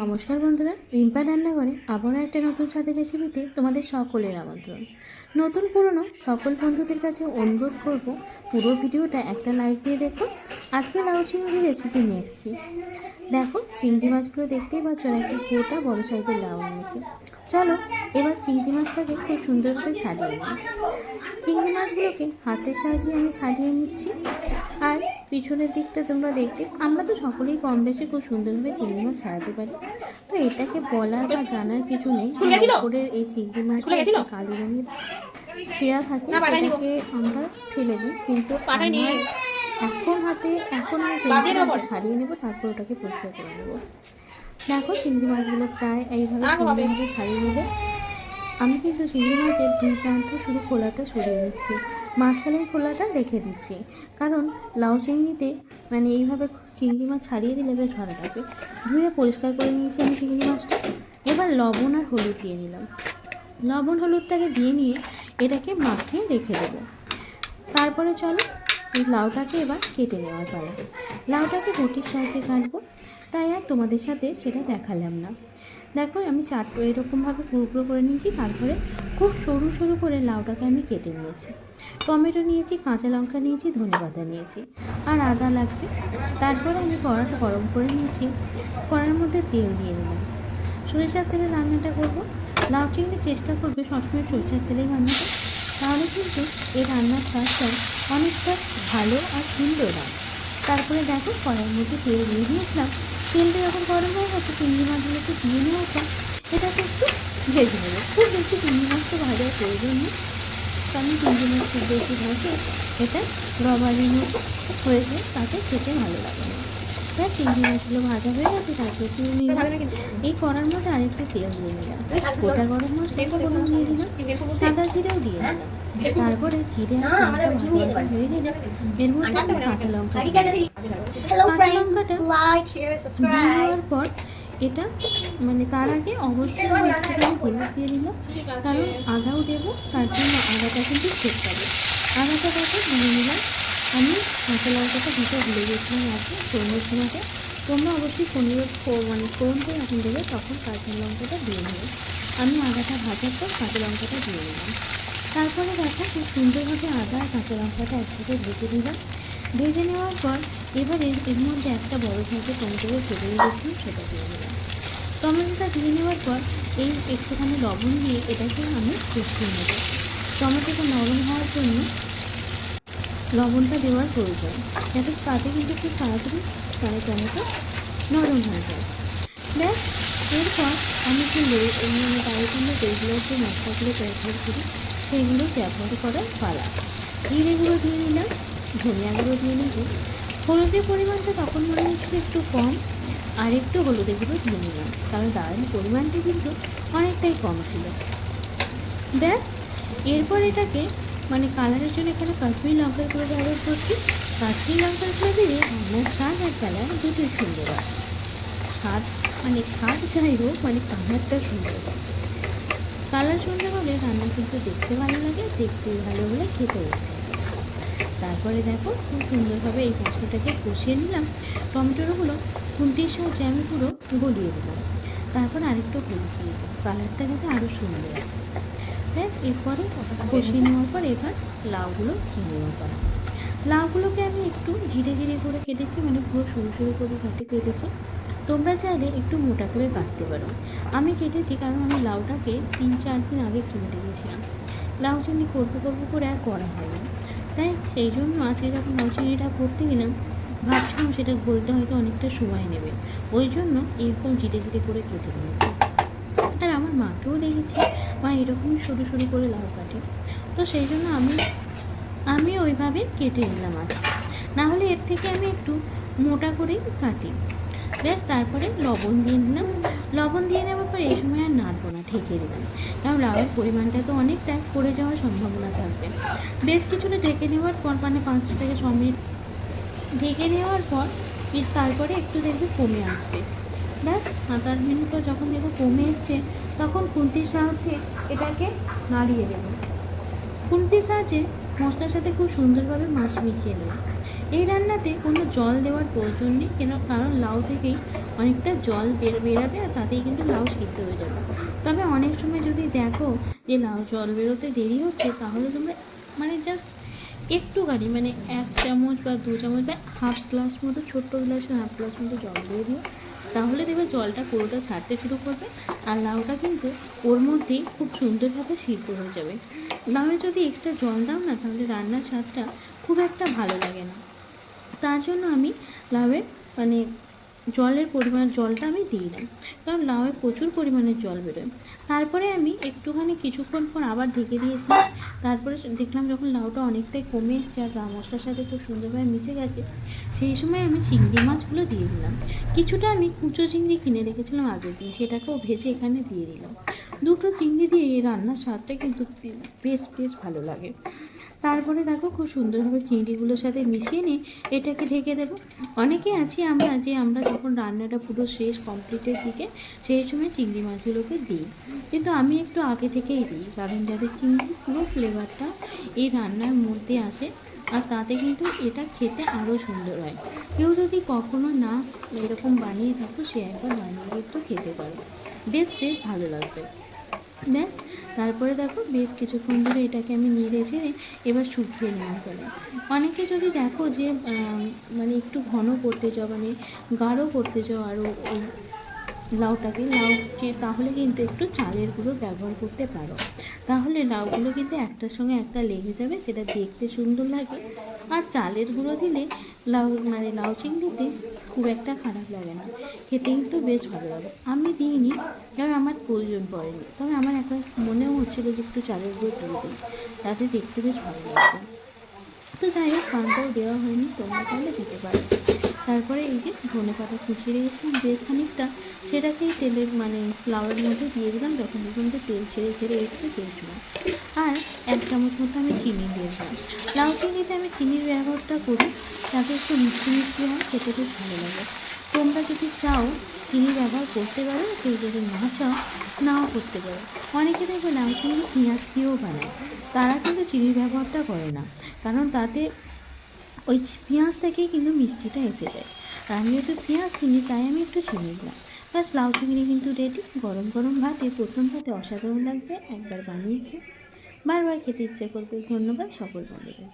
নমস্কার বন্ধুরা, রিম্পা রান্নাঘরে আবারও একটা নতুন স্বাদের রেসিপিতে তোমাদের সকলের আমন্ত্রণ। নতুন পুরনো সকল বন্ধুদের কাছে অনুরোধ করব, পুরো ভিডিওটা একটা লাইক দিয়ে দেখো। আজকে লাউ চিংড়ি রেসিপি নিয়ে এসেছি। দেখো, চিংড়ি মাছগুলো দেখতেই পাচ্ছ একটা গোটা বড় সাইজের লাউ নিয়েছে চলো এবার চিংড়ি মাছটাকে খুব সুন্দর করে ছাড়িয়ে নিই। চিংড়ি মাছগুলোকে হাতের সাহায্যে আমি ছাড়িয়ে নিচ্ছি। আর পিছনের দিকটা তোমরা দেখতে আমরা তো সকলেই কম বেশি খুব সুন্দরভাবে চিংড়ি মাছ ছাড়াতে পারি। তো এটাকে বলার বা জানার কিছু নেই। উপরের এই চিংড়ি মাছটা কালো রঙের শেয়া থাকে সেটাকে আমরা ফেলে দিই। কিন্তু এখন হাতে এখন ছাড়িয়ে নেব তারপর ওটাকে পরিষ্কার করে নেব। দেখো চিংড়ি মাছগুলো প্রায় এইভাবে সুন্দরভাবে ছাড়িয়ে নেবে। আমি কিন্তু চিংড়ি মাছের দুই প্রান্ত শুধু খোলাটা সরিয়ে নিচ্ছি। মাঝখানের খোলাটা রেখে দিচ্ছি। কারণ লাউ চিংড়িতে মানে এইভাবে চিংড়ি মাছ ছাড়িয়ে দিলে বেশ ভালো লাগবে। ধুয়ে পরিষ্কার করে নিয়েছি আমি চিংড়ি মাছটা। এবার লবণ আর হলুদ দিয়ে নিলাম লবণ হলুদটাকে দিয়ে নিয়ে এটাকে মাখিয়ে রেখে দেবো। তারপরে চলো এই লাউটাকে এবার কেটে নেওয়ার পালা। লাউটাকে বটির সাহায্যে কাটবো, তাই আর তোমাদের সাথে সেটা দেখালাম না। দেখো, আমি চারটো এরকমভাবে পুরো করে নিয়েছি, তারপরে খুব সরু সরু করে লাউটাকে আমি কেটে নিয়েছি। টমেটো নিয়েছি, কাঁচা লঙ্কা নিয়েছি, ধনে পাতা নিয়েছি। আর আদা লাগবে। তারপরে আমি কড়াটা গরম করে নিয়েছি। কড়ার মধ্যে তেল দিয়ে দিলাম সরিষার তেলে রান্নাটা করব। লাউ চিংড়ি চেষ্টা করবে সবসময় সরিষার তেলেই রান্নাটা। তাহলে কিন্তু এই রান্নার স্বাদটা অনেকটা ভালো আর সুন্দর হয়। তারপরে দেখো কড়াইয়ের মধ্যে তেল দিয়ে দিয়েছিলাম। তেলটা যখন গরম হয়ে গেছে, চিংড়ি মাছগুলোকে দিয়ে নেওয়ার পর একটু ভেজে নেব। খুব বেশি চিংড়ি মাছ তো ভাজার প্রয়োজন নেই। কারণ চিংড়ি মাছ খুব বেশি ভাজে। এটা রবারির মতো হয়েছে তাতে খেতে ভালো লাগে চিংড়ি মাছগুলো ভাজা হয়ে গেছে তারপর তুলে নিলাম। এই কড়ার মধ্যে আরেকটু তেল দিয়ে নিলাম গোটা গরম মশলা ফোড়ন দিয়ে দিলাম। সাদা জিরেও দিয়ে দিলাম। তারপরে জিরে আর লঙ্কা হয়ে গেলে এর মধ্যে আমি কাঁচা লঙ্কা দিয়ে কাঁচা লঙ্কাটা। দিয়ে. দেওয়ার পর এটা মানে তার আগে অবশ্যই আমি একটুখানি হলুদ দিয়ে দিলাম। কারণ আদাও দেবো তার জন্য আদাটা কিন্তু ঠিক পাবে আদাটা ভেঙে নিলাম আমি কাঁচা লঙ্কাটা দিতে ভুলে গেছিলাম আজকে ফোড়নের সময়তে তোমরা অবশ্যই পনেরো মানে ফোড়নটা যখন দেবে, তখন কাঁচা লঙ্কাটা দিয়ে নেবে। আমি আদাটা ভাজার পর কাঁচা লঙ্কাটা দিয়ে দিলাম। তারপরে দেখো খুব সুন্দরভাবে আদা আর কাঁচা লঙ্কাটা একসাথে ভেজে দিলাম। ভেজে নেওয়ার পর এবারে এর মধ্যে একটা বড় সাইজের টমেটো কেটে রেখেছি সেটা দিয়ে দিলাম। টমেটোটা দিয়ে নেওয়ার পর এই একটুখানি লবণ দিয়ে এটাকে আমি কষিয়ে নেব। টমেটোটা নরম হওয়ার জন্য লবণটা দেওয়ার প্রয়োজন। যাতে তাতে কিন্তু খুব তাড়াতাড়ি তারা টমেটো নরম হয়ে যায়। ব্যাস, এরপর আমি যে লে- মানে জন্য যেগুলোর যে মশলাগুলো ব্যবহার করি, সেগুলো ব্যবহার করার পালা। জিরে গুঁড়ো দিয়ে নিলাম, ধনিয়া গুঁড়ো দিয়ে নেব হলুদের পরিমাণটা তখন মনে হচ্ছে একটু কম, আর একটু হলুদের গুঁড়ো দিয়ে নিলাম। কারণ দাঁড়ানোর পরিমাণটা কিন্তু অনেকটাই কম ছিল। ব্যাস, এরপর এটাকে মানে কালারের জন্য এখানে কাশ্মীর লঙ্কার গুঁড়ো ব্যবহার করছি। কাশ্মীর লঙ্কার গুঁড়ো দিলে রান্নার স্বাদ আর কালার দুটোই সুন্দর হয়। স্বাদ মানে স্বাদ যাই হোক মানে কালারটা সুন্দর হয়। কালার সুন্দর হলে রান্না কিন্তু দেখতে ভালো লাগে দেখতে ভালো হলে খেতে ইচ্ছে তারপরে দেখো, খুব সুন্দরভাবে এই মশলাটাকে কষিয়ে নিলাম। টমেটোগুলো খুন্তির সাহায্যে আমি পুরো গলিয়ে দিলাম। তারপর আরেকটু হলুদ দিয়ে দিলাম। কালারটা যাতে আরও সুন্দর আছে ব্যাস এরপরে কষিয়ে নেওয়ার পর এবার লাউগুলো কিনে নেওয়ার পর। লাউগুলোকে আমি একটু ধীরে ধীরে করে কেটেছি মানে পুরো সরু সরু করে কাটে কেটেছি। তোমরা চাইলে একটু মোটা করে কাটতে পারো। আমি কেটেছি কারণ আমি লাউটাকে তিন চার দিন আগে কিনে রেখেছিলাম লাউ চিনি করব করব করে আর করা হয়নি। তাই সেই জন্য আজকে যখন লাউ চিনিটা করতে গেলাম ভাবছিলাম সেটা বলতে হয়তো অনেকটা সময় নেবে। ওই জন্য এরকম ধীরে ধীরে করে কেটে নিয়েছি। মাকেও দেখেছি। মা এরকম সরু সরু করে লাউ কাটে। তো সেই জন্য আমি আমি ওইভাবে কেটে নিলাম আর না হলে এর থেকে আমি একটু মোটা করেই কাটি। ব্যাস, তারপরে লবণ দিয়ে নিলাম লবণ দিয়ে নেওয়ার পর এই সময় আর নাড়বো না, ঢেকে দিলাম। কারণ লাউয়ের পরিমাণটা তো অনেকটা পড়ে যাওয়ার সম্ভাবনা থাকবে। বেশ কিছুটা ঢেকে নেওয়ার পর মানে পাঁচ থেকে ছ মিনিট ঢেকে নেওয়ার পর তারপরে একটু দেখবে কমে আসবে। ব্যাস সাত আট মিনিট পর যখন দেখো কমে এসছে তখন খুন্তির সাহায্যে এটাকে নাড়িয়ে দেবো খুন্তির সাহায্যে মশলার সাথে খুব সুন্দরভাবে মাছ মিশিয়ে নেব এই রান্নাতে কোনো জল দেওয়ার প্রয়োজন নেই, কেন, কারণ লাউ থেকেই অনেকটা জল বের বেরাবে আর তাতেই কিন্তু লাউ সিদ্ধ হয়ে যাবে। তবে অনেক সময় যদি দেখো যে লাউ জল বেরোতে দেরি হচ্ছে, তাহলে তোমরা মানে জাস্ট একটুখানি মানে এক চামচ বা দু চামচ বা হাফ গ্লাস মতো, ছোট্ট গ্লাসে হাফ গ্লাস মতো জল দিয়ে দিও। তাহলে দেখবে জলটা পুরোটা ছাড়তে শুরু করবে আর লাউটা কিন্তু ওর মধ্যেই খুব সুন্দরভাবে সিদ্ধ হয়ে যাবে। লাউয়ে যদি এক্সট্রা জল দাও না, তাহলে রান্নার স্বাদটা খুব একটা ভালো লাগে না। তার জন্য আমি লাউয়ের মানে জলের পরিমাণ জলটা আমি দিই না কারণ লাউয়ে প্রচুর পরিমাণে জল বেরোয়। তারপরে আমি একটুখানি কিছুক্ষণ পর আবার ঢেকে দিয়েছিলাম তারপরে দেখলাম যখন লাউটা অনেকটাই কমে এসছে আর মশলার সাথে খুব সুন্দরভাবে মিশে গেছে, সেই সময় আমি চিংড়ি মাছগুলো দিয়ে দিলাম। কিছুটা আমি কুচো চিংড়ি কিনে রেখেছিলাম আগের দিন, সেটাকেও ভেজে এখানে দিয়ে দিলাম। দুটো চিংড়ি দিয়ে এই রান্নার স্বাদটা কিন্তু বেশ বেশ ভালো লাগে। তারপরে দেখো খুব সুন্দরভাবে চিংড়িগুলোর সাথে মিশিয়ে নিয়ে এটাকে ঢেকে দেবো। অনেকে আছি আমরা যে আমরা যখন রান্নাটা পুরো শেষ কমপ্লিটের দিকে, সেই সময় চিংড়ি মাছগুলোকে দিই। কিন্তু আমি একটু আগে থেকেই দিই, কারণ যাতে চিংড়ির পুরো ফ্লেভারটা এই রান্নার মধ্যে আসে, আর তাতে কিন্তু এটা খেতে আরও সুন্দর হয়। কেউ যদি কখনো না এরকম বানিয়ে থাকো, সে একবার বানিয়ে একটু খেতে পারো। বেশ বেশ ভালো লাগবে। ব্যাস তারপরে দেখো বেশ কিছুক্ষণ ধরে এটাকে আমি নেড়ে ছেড়ে এবার শুকিয়ে নেওয়া যাবে অনেকে যদি দেখো যে মানে একটু ঘন করতে চাও মানে গাঢ় করতে চাও আরও এই লাউটাকে লাউকে তাহলে কিন্তু একটু চালের গুঁড়ো ব্যবহার করতে পারো। তাহলে লাউগুলো কিন্তু একটার সঙ্গে একটা লেগে যাবে, সেটা দেখতে সুন্দর লাগে আর চালের গুঁড়ো দিলে লাউ মানে লাউ চিংড়িতে খুব একটা খারাপ লাগে না। খেতে কিন্তু বেশ ভালো লাগে। আমি দিইনি, কারণ আমার প্রয়োজন পড়েনি। তবে আমার একটা মনেও হচ্ছিল যে একটু চালের গুঁড়ো দিয়ে দিই। তাতে দেখতে বেশ ভালো লাগবে তো যাই হোক, পানটাও দেওয়া হয়নি, তোমরা তাহলে দিতে পারো। তারপরে এই যে ধনে পাতা কুচিয়ে রেখেছিলাম যে খানিকটা। সেটাকেই তেলের মানে ফ্লাওয়ারের মধ্যে দিয়ে দিলাম। যখন তো তেল ছেড়ে ছেড়ে এসছে, সেই সময়। আর এক চামচ মতো আমি চিনি দিয়ে দিলাম। লাউ চিনিতে আমি চিনির ব্যবহারটা করি, তাতে একটু মিষ্টি মিষ্টি হয়, খেতে খুব ভালো লাগে। তোমরা যদি চাও চিনি ব্যবহার করতে পারো, কেউ যদি না চাও নাও করতে পারো। অনেকে দেখবে লাউ চিনি পেঁয়াজ দিয়েও বানায়। তারা কিন্তু চিনির ব্যবহারটা করে না, কারণ তাতে ওই পেঁয়াজ থেকেই কিন্তু মিষ্টিটা এসে যায়। আর আমি একটু পেঁয়াজ কিনি তাই আমি একটু চিনি দিলাম। ব্যাস, লাউ চিংড়ি কিন্তু রেডি গরম গরম ভাতে, প্রথম ভাতে অসাধারণ লাগবে, একবার বানিয়ে খেয়ে। বারবার খেতে ইচ্ছে করবে। ধন্যবাদ সকল বন্ধুদের।